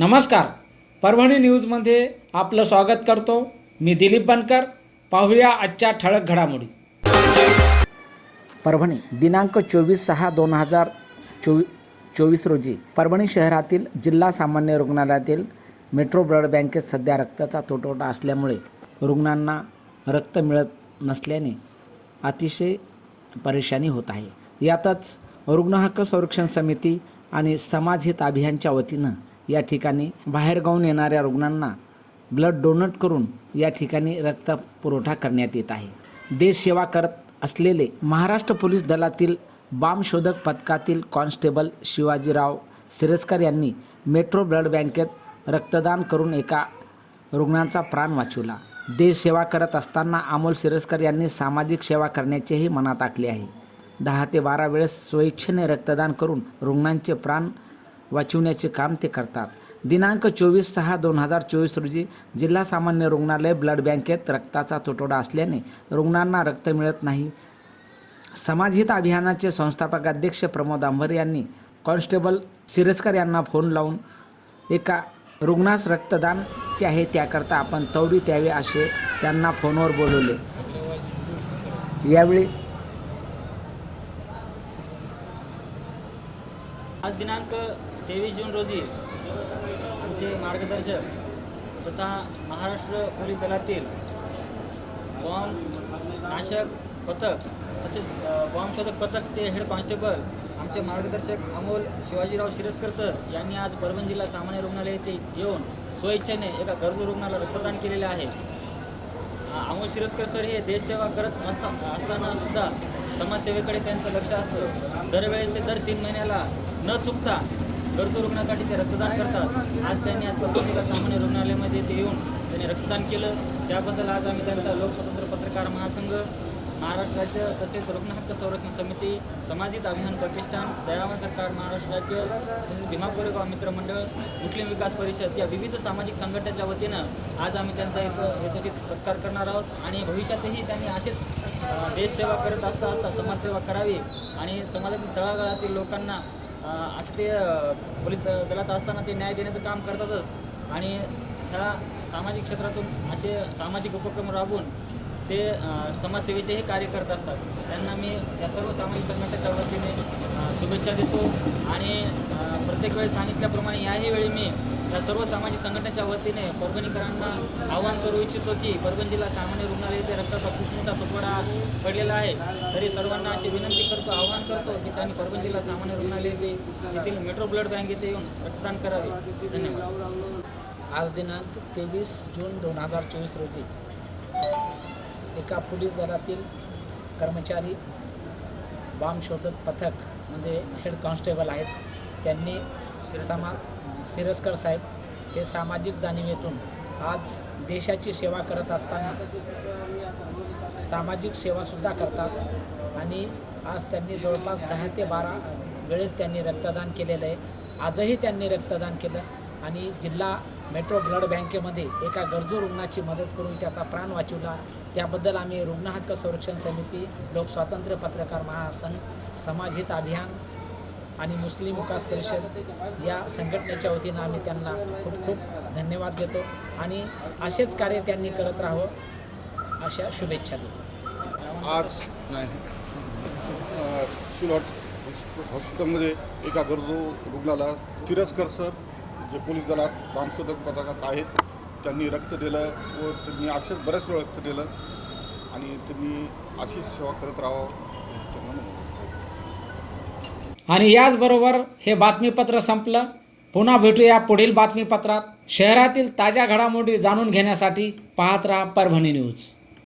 नमस्कार. परभणी न्यूजमध्ये आपलं स्वागत करतो. मी दिलीप बनकर. पाहूया आजच्या ठळक घडामोडी. परभणी दिनांक चोवीस सहा दोन हजार चोवी चोवीस रोजी परभणी शहरातील जिल्हा सामान्य रुग्णालयातील मेट्रो ब्लड बँकेत सध्या रक्ताचा तुटवडा असल्यामुळे रुग्णांना रक्त मिळत नसल्याने अतिशय परेशानी होत आहे. यातच रुग्णहक्क संरक्षण समिती आणि समाजहित अभियानच्या वतीनं या ठिकाणी बाहेरगावून येणाऱ्या रुग्णांना ब्लड डोनट करून या ठिकाणी रक्त पुरवठा करण्यात येत आहे. देश सेवा करत असलेले महाराष्ट्र पोलीस दलातील बाम शोधक पथकातील कॉन्स्टेबल शिवाजीराव सिरस्कर यांनी मेट्रो ब्लड बँकेत रक्तदान करून एका रुग्णांचा प्राण वाचवला. देश सेवा करत असताना अमोल सिरस्कर यांनी सामाजिक सेवा करण्याचेही मनात आखले आहे. दहा ते बारा वेळेस स्वेच्छेने रक्तदान करून रुग्णांचे प्राण वाचवण्याचे काम ते करतात. दिनांक चोवीस सहा दोन हजार चोवीस रोजी जिल्हा सामान्य रुग्णालय ब्लड बँकेत रक्ताचा तुटवडा असल्याने रुग्णांना रक्त मिळत नाही. समाजहित अभियानाचे संस्थापक अध्यक्ष प्रमोद आंभर यांनी कॉन्स्टेबल सिरस्कर यांना फोन लावून एका रुग्णास रक्तदान ते आहे त्याकरता आपण तवडी द्यावे असे त्यांना फोनवर बोलवले. यावेळी आज दिनांक तेवीस जून रोजी आमचे मार्गदर्शक तथा महाराष्ट्र पोलीस दलातील बॉम्ब नाशक पथक तसेच बॉम्बशोधक पथकचे हेड कॉन्स्टेबल आमचे मार्गदर्शक अमोल शिवाजीराव शिरसकर सर यांनी आज परभणी जिल्हा सामान्य रुग्णालय येथे येऊन स्वेच्छेने एका गरजू रुग्णाला रक्तदान केलेले आहे. अमोल शिरस्कर सर हे देशसेवा करत असता असताना सुद्धा समाजसेवेकडे त्यांचं लक्ष असतं. दरवेळेस ते दर तीन महिन्याला न चुकता गरजू रुग्णासाठी ते रक्तदान करतात. आज त्यांनी आज परभणीला सामान्य रुग्णालयामध्ये ते येऊन त्यांनी रक्तदान केलं. त्याबद्दल आज आम्ही त्यांचा लोकस्वतंत्र पत्रकार महासंघ महाराष्ट्र राज्य तसेच रुग्ण हक्क संरक्षण समिती सामाजिक अभियान प्रतिष्ठान दयावान सरकार महाराष्ट्र राज्य तसेच भीमा कोरेगाव मित्रमंडळ मुस्लिम विकास परिषद या विविध सामाजिक संघटनेच्या वतीनं आज आम्ही त्यांचा इथं यथोचित सत्कार करणार आहोत आणि भविष्यातही त्यांनी असेच देशसेवा करत असता असता समाजसेवा करावी आणि समाजातील तळागाळातील लोकांना असे ते पोलीस दलात असताना ते न्याय देण्याचं काम करतातच. आणि ह्या सामाजिक क्षेत्रातून असे सामाजिक उपक्रम राबवून ते समाजसेवेचे हे कार्य करत असतात. त्यांना मी या सर्व सामाजिक संघटनेच्या वतीने शुभेच्छा देतो आणि प्रत्येक वेळेस सांगितल्याप्रमाणे याही वेळी मी या सर्व सामाजिक संघटनेच्या वतीने परभणीकरांना आवाहन करू इच्छितो की परभणी जिल्हा सामान्य रुग्णालय येथे रक्ताचा खूप मोठा तुकडा पडलेला आहे. तरी सर्वांना अशी विनंती करतो आवाहन करतो की त्यांनी परभणी जिल्हा सामान्य रुग्णालय येथे येथील मेट्रो ब्लड बँक येथे येऊन रक्तदान करावे. धन्यवाद. आज दिनांक तेवीस जून दोन हजार चोवीस रोजी एका पोलीस दलातील कर्मचारी बॉम्ब शोधक पथकमध्ये हेड कॉन्स्टेबल आहेत. त्यांनी समा सिरस्कर साहेब हे सामाजिक जाणीवेतून आज देशाची सेवा करत असताना सामाजिक सेवासुद्धा करतात आणि आज त्यांनी जवळपास दहा ते बारा वेळेस त्यांनी रक्तदान केलेलं आहे. आजही त्यांनी रक्तदान केलं आणि जिल्हा मेट्रो ब्लड बँकेमध्ये एका गरजू रुग्णाची मदत करून त्याचा प्राण वाचवला. त्याबद्दल आम्ही रुग्ण हक्क संरक्षण समिती लोकस्वातंत्र्य पत्रकार महासंघ समाजहित अभियान आणि मुस्लिम विकास परिषद या संघटनेच्या वतीनं आम्ही त्यांना खूप खूप धन्यवाद देतो आणि असेच कार्य त्यांनी करत राहावं अशा शुभेच्छा देतो. आज नाही. हॉस्पिटलमध्ये एका गरजू रुग्णाला तिरस्कर सर जे पोलीस दलात बामशोधक पथकात आहेत त्यांनी रक्त दिलं व त्यांनी असेच बऱ्याच वेळ रक्त दिलं आणि त्यांनी अशीच सेवा करत राहावं त्यांना आणि याचबरोबर हे बातमीपत्र संपलं. पुन्हा भेटूया पुढील बातमीपत्रात. शहरातील ताज्या घडामोडी जाणून घेण्यासाठी पाहत राहा परभणी न्यूज.